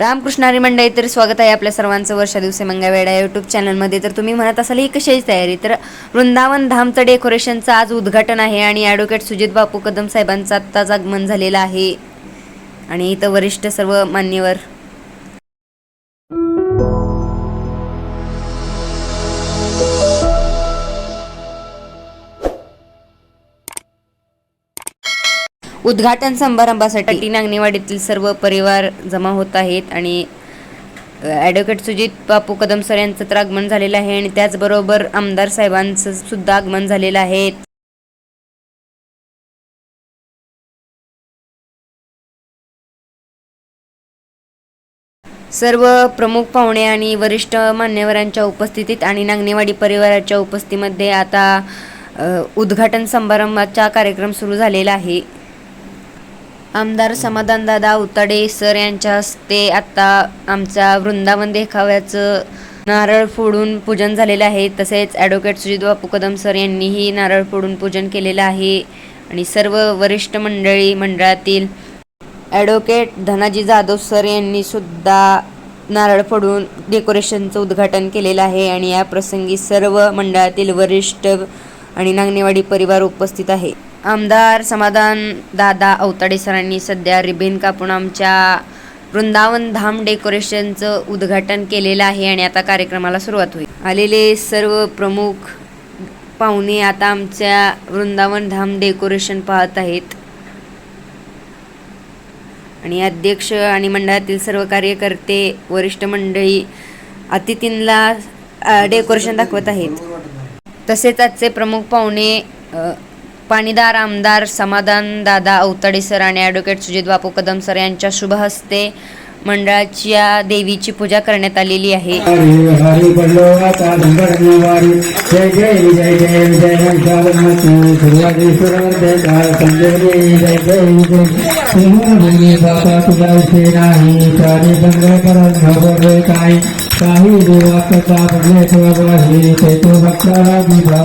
रामकृष्णहारी मंडळी तर स्वागत आहे आपल्या सर्वांचं वर्षा दिवसे मंगळवेडा यूट्यूब चॅनलमध्ये तर तुम्ही म्हणत असाल ही कशाची तयारी? तर वृंदावन धामचं डेकोरेशनचं आज उद्घाटन आहे आणि ॲडव्होकेट सुजित बापू कदम साहेबांचं आत्ताच आगमन झालेलं आहे. आणि इथं वरिष्ठ सर्व मान्यवर उद्घाटन समारंभासाठी. नागनेवाडीतील सर्व परिवार जमा होत आहेत आणि ॲडव्होकेट सुजित बापू कदम सर यांचं तर आगमन झालेलं आहे आणि त्याचबरोबर आमदार साहेबांचं सुद्धा आगमन झालेलं आहे. सर्व प्रमुख पाहुणे आणि वरिष्ठ मान्यवरांच्या उपस्थितीत आणि नागनेवाडी परिवाराच्या उपस्थितीमध्ये आता उद्घाटन समारंभाचा कार्यक्रम सुरू झालेला आहे. आमदार समाधानदादा उताडे सर यांच्या हस्ते आत्ता आमच्या वृंदावन देखाव्याचं नारळ फोडून पूजन झालेलं आहे. तसेच ॲडव्होकेट सुजित बापू कदम सर यांनीही नारळ फोडून पूजन केलेलं आहे. आणि सर्व वरिष्ठ मंडळी मंडळातील ॲडव्होकेट धनाजी जाधव सर यांनी सुद्धा नारळ फोडून डेकोरेशनचं उद्घाटन केलेलं आहे. आणि या प्रसंगी सर्व मंडळातील वरिष्ठ आणि नागनेवाडी परिवार उपस्थित आहे. आमदार समाधान दादा अवताडे सरांनी सध्या रिबेन कापून आमच्या वृंदावन धाम डेकोरेशनचं उद्घाटन केलेलं आहे आणि आता कार्यक्रमाला सुरुवात होईल. आलेले सर्व प्रमुख पाहुणे आता आमच्या वृंदावन धाम डेकोरेशन पाहत आहेत. आणि अध्यक्ष आणि मंडळातील सर्व कार्यकर्ते वरिष्ठ मंडळी अतिथींना डेकोरेशन दाखवत आहेत. तसेच आजचे प्रमुख पाहुणे पाणीदार आमदार समाधान दादा अवताडे सर आणि ॲडव्होकेट सुजित बापू कदम सर यांच्या शुभ हस्ते मंडळाच्या देवीची पूजा करण्यात आलेली आहे. काही काही देवाचा बदले स्वभावी ते तो भक्ताला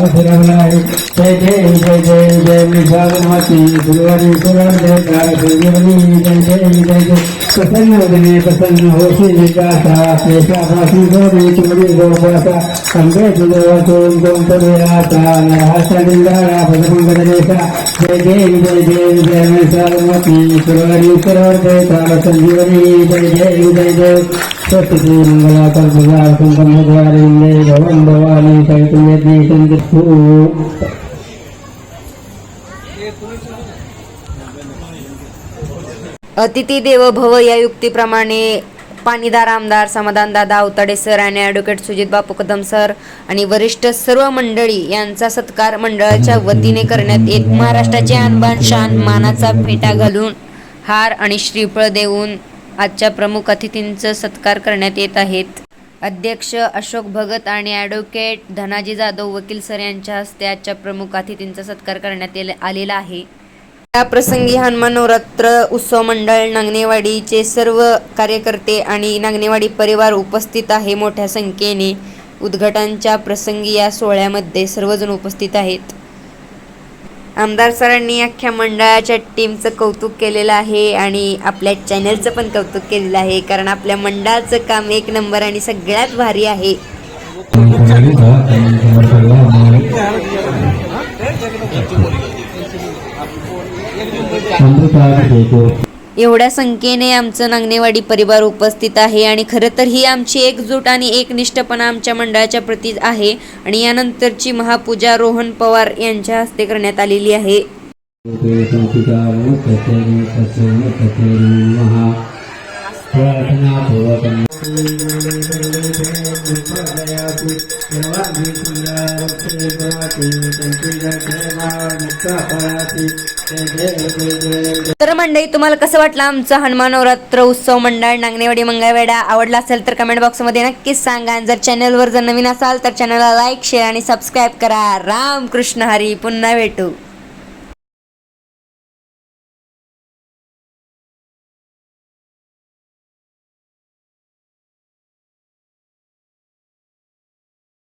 फिरवला आहे जय जय विजय जय विजय विभागमती सुरुवाती सुरवंते काळ संजीवनी जय जय जय प्रसन्न वदने प्रसन्न होशी विकासा क्लेशापासून गोरी चोरी गोपासा अंबे तुझोतून गोंतवेराचा नरहासा निंदाळा पदमंगलेशा जय जय विजय जय विजय सारमती सुरवरी सुरवर्ते काल संजीवनी जय जय विजय जय स्वस्ति मंगला अतिथी देव भव या युक्तीप्रमाणे पाणीदार आमदार समाधानदादा अवताडे सर आणि ॲडव्होकेट सुजित बापू कदम सर आणि वरिष्ठ सर्व मंडळी यांचा सत्कार मंडळाच्या वतीने करण्यात येत. महाराष्ट्राचे आणबाण शान मानाचा फेटा घालून हार आणि श्रीफळ देऊन आजच्या प्रमुख अतिथींचं सत्कार करण्यात येत आहेत. अध्यक्ष अशोक भगत आणि ॲडव्होकेट धनाजी जाधव वकील सर यांच्या हस्ते आजच्या प्रमुख अतिथींचा सत्कार करण्यात आलेला आहे. या प्रसंगी हनुमान नवरात्र उत्सव मंडळ नागनेवाडीचे सर्व कार्यकर्ते आणि नागनेवाडी परिवार उपस्थित आहे मोठ्या संख्येने. उद्घाटनच्या प्रसंगी या सोहळ्यामध्ये सर्वजण उपस्थित आहेत. आमदार सरांनी अख्ख्या मंडळाच्या टीमचं कौतुक केलेलं आहे आणि आपल्या चॅनलचं पण कौतुक केलेलं आहे. कारण आपल्या मंडळाचं काम एक नंबर आणि सगळ्यात भारी आहे. एवढ्या संख्येने आमचं नांगनेवाडी परिवार उपस्थित आहे आणि खरं तर ही आमची एकजूट आणि एकनिष्ठपणा आमच्या मंडळाच्या प्रती आहे आणि यानंतरची महापूजा रोहन पवार यांच्या हस्ते करण्यात आलेली आहे. तर मंडळी तुम्हाला कसं वाटलं आमचं हनुमान नवरात्र उत्सव मंडळ? नांगनेवाडी मंगळवेडा आवडला असेल तर कमेंट बॉक्समध्ये नक्कीच सांगा. जर चॅनलवर जर नवीन असाल तर चॅनलला लाईक शेअर आणि सबस्क्राईब करा. राम कृष्ण हरी पुन्हा भेटू.